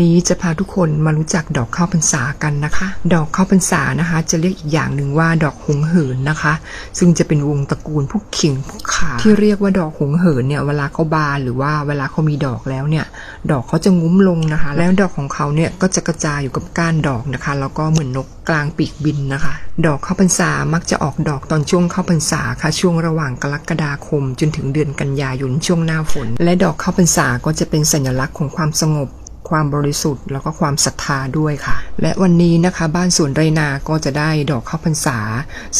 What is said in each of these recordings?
นี้จะพาทุกคนมารู้จักดอกข้าวพรรษากันนะคะ ดอกข้าวพรรษานะคะ จะเรียกอีกอย่างหนึ่งว่าดอกหงเหินนะคะ ซึ่งจะเป็นวงตระกูลพวกขิงพวกขาที่เรียกว่าดอกหงเหินเนี่ยเวลาเขาบานหรือว่าเวลาเขามีดอกแล้วเนี่ย ดอกเขาจะงุ้มลงนะคะ แล้วดอกของเขาเนี่ยก็จะกระจายอยู่กับก้านดอกนะคะ แล้วก็เหมือนนกกลางปีกบินนะคะ ดอกข้าวพรรษามักจะออกดอกตอนช่วงเข้าพรรษาค่ะ ช่วงระหว่างกรกฎาคม จนถึงเดือนกันยายนช่วงหน้าฝน และดอกข้าวพรรษาก็จะเป็นสัญลักษณ์ของความสงบ ความบริสุทธิ์แล้วก็ความศรัทธาด้วยค่ะ และวันนี้นะคะบ้านสวนไรนาก็จะได้ดอกข้าวพรรษา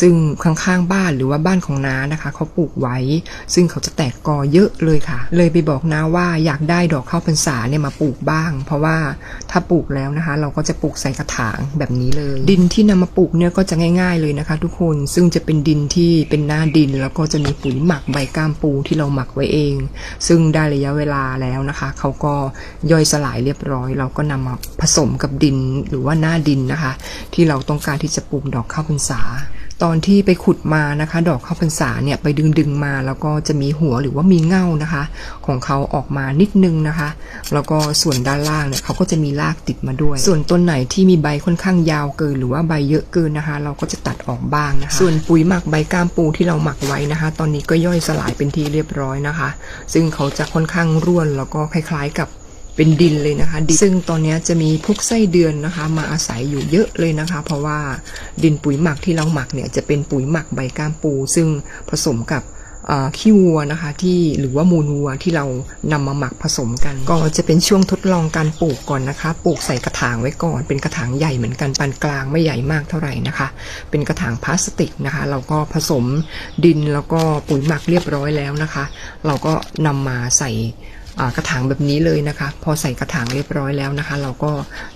ซึ่งข้างๆบ้านหรือว่าบ้านของน้านะคะเขาปลูกไว้ ซึ่งเขาจะแตกกอเยอะเลยค่ะ เลยไปบอกน้าว่าอยากได้ดอกข้าวพรรษาเนี่ยมาปลูกบ้าง เพราะว่าถ้าปลูกแล้วนะคะ เราก็จะปลูกใส่กระถางแบบนี้เลย ดินที่นำมาปลูกเนี่ยก็จะง่าย ๆเลยนะคะ ทุกคนซึ่งจะเป็นดินที่เป็นหน้าดิน แล้วก็จะมีปุ๋ยหมักใบก้ามปูที่เราหมักไว้เอง ซึ่งได้ระยะเวลาแล้วนะคะ เขาก็ย่อยสลายเรียบร้อย เราก็นำมาผสมกับดินหรือว่าหน้าดินนะคะ ที่เราต้องการที่จะปลูกดอกข้าวพรรษา ตอนที่ไปขุดมานะคะ ดอกข้าวพรรษาเนี่ยไปดึงดึงๆมา แล้วก็จะมีหัวหรือว่ามีเง่านะคะ ของเขาออกมานิดนึงนะคะ แล้วก็ส่วนด้านล่างเนี่ยเขาก็จะมีรากติดมาด้วย ส่วนต้นไหนที่มีใบค่อนข้างยาวเกิน หรือว่าใบเยอะเกินนะคะ เราก็จะตัดออกบ้างนะคะ ส่วนปุ๋ยหมักใบก้ามปูที่เราหมักไว้นะคะ ตอนนี้ก็ย่อยสลายเป็นที่เรียบร้อยนะคะ ซึ่งเขาจะค่อนข้างร่วนแล้วก็คล้าย ๆ กับ เป็นดินเลยนะคะดินซึ่งตอนนี้จะมีพวกไส้เดือนนะคะ มาอาศัยอยู่เยอะเลยนะคะ เพราะว่าดินปุ๋ยหมักที่เราหมักเนี่ยจะเป็นปุ๋ยหมักใบก้ามปู ซึ่งผสมกับขี้วัวนะคะที่หรือว่ามูลวัวที่เรานำมาหมักผสมกัน ก็จะเป็นช่วงทดลองการปลูกก่อนนะคะ ปลูกใส่กระถางไว้ก่อนเป็นกระถางใหญ่เหมือนกันปานกลางไม่ใหญ่มากเท่าไหร่นะคะ เป็นกระถางพลาสติกนะคะ เราก็ผสมดินแล้วก็ปุ๋ยหมักเรียบร้อยแล้วนะคะ เราก็นำมาใส่ กระถางแบบนี้เลยนะคะ พอใส่กระถางเรียบร้อยแล้วนะคะ เราก็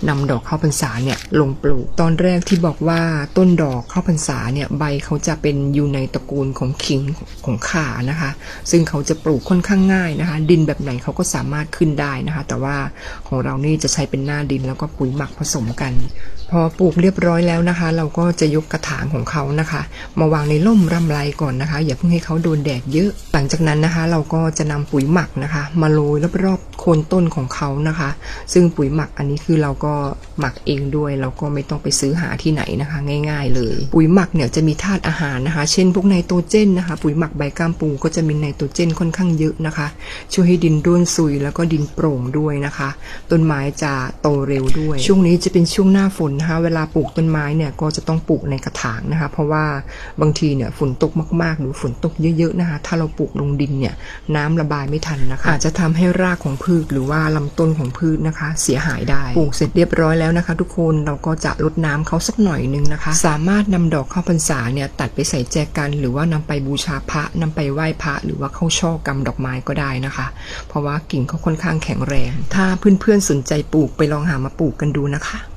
นำดอกข้าวพรรษาเนี่ยลงปลูก ตอนแรกที่บอกว่าต้นดอกข้าวพรรษาเนี่ยใบเขาจะเป็นอยู่ในตระกูลของขิงของข่านะคะ ซึ่งเขาจะปลูกค่อนข้างง่ายนะคะ ดินแบบไหนเขาก็สามารถขึ้นได้นะคะ แต่ว่าของเรานี่จะใช้เป็นหน้าดินแล้วก็ปุ๋ยหมักผสมกัน พอปลูกเรียบร้อยแล้วนะคะ เราก็จะยกกระถางของเขานะคะ มาวางในร่มรำไรก่อนนะคะ อย่าเพิ่งให้เขาโดนแดดเยอะ หลังจากนั้นนะคะ เราก็จะนำปุ๋ยหมักนะคะ มาโรยรอบๆโคนต้นของเขานะคะ ซึ่งปุ๋ยหมักอันนี้คือเราก็หมักเองด้วยเราก็ไม่ต้องไปซื้อหาที่ไหนนะคะ ง่าย ๆ เลย ปุ๋ยหมักเนี่ยจะมีธาตุอาหารนะคะ เช่นพวกไนโตรเจนนะคะ ปุ๋ยหมักใบก้ามปูก็จะมีไนโตรเจนค่อนข้างเยอะนะคะ ช่วยให้ดินร่วนซุยแล้วก็ดินโปร่งด้วยนะคะ ต้นไม้จะโตเร็วด้วย ช่วงนี้จะเป็นช่วงหน้าฝนนะคะ เวลาปลูกต้นไม้เนี่ยก็จะต้องปลูกในกระถางนะคะ เพราะว่าบางทีเนี่ยฝนตกมากๆ หรือฝนตกเยอะๆนะคะ ถ้าเราปลูกลงดินเนี่ยน้ำระบายไม่ทันนะคะ อาจจะทำใให้รากของพืชหรือว่าลำต้นของพืชนะคะ เสียหายได้ปลูกเสร็จเรียบร้อยแล้วนะคะ ทุกคนเราก็จะรดน้ำเขาสักหน่อยนึงนะคะ สามารถนำดอกข้าวพรรษาเนี่ยตัดไปใส่แจกัน หรือว่านำไปบูชาพระนำไปไหว้พระหรือว่าเข้าช่อกรรมดอกไม้ก็ได้นะคะ เพราะว่ากิ่งเขาค่อนข้างแข็งแรง ถ้าเพื่อนๆสนใจปลูกไปลองหามาปลูกกันดูนะคะ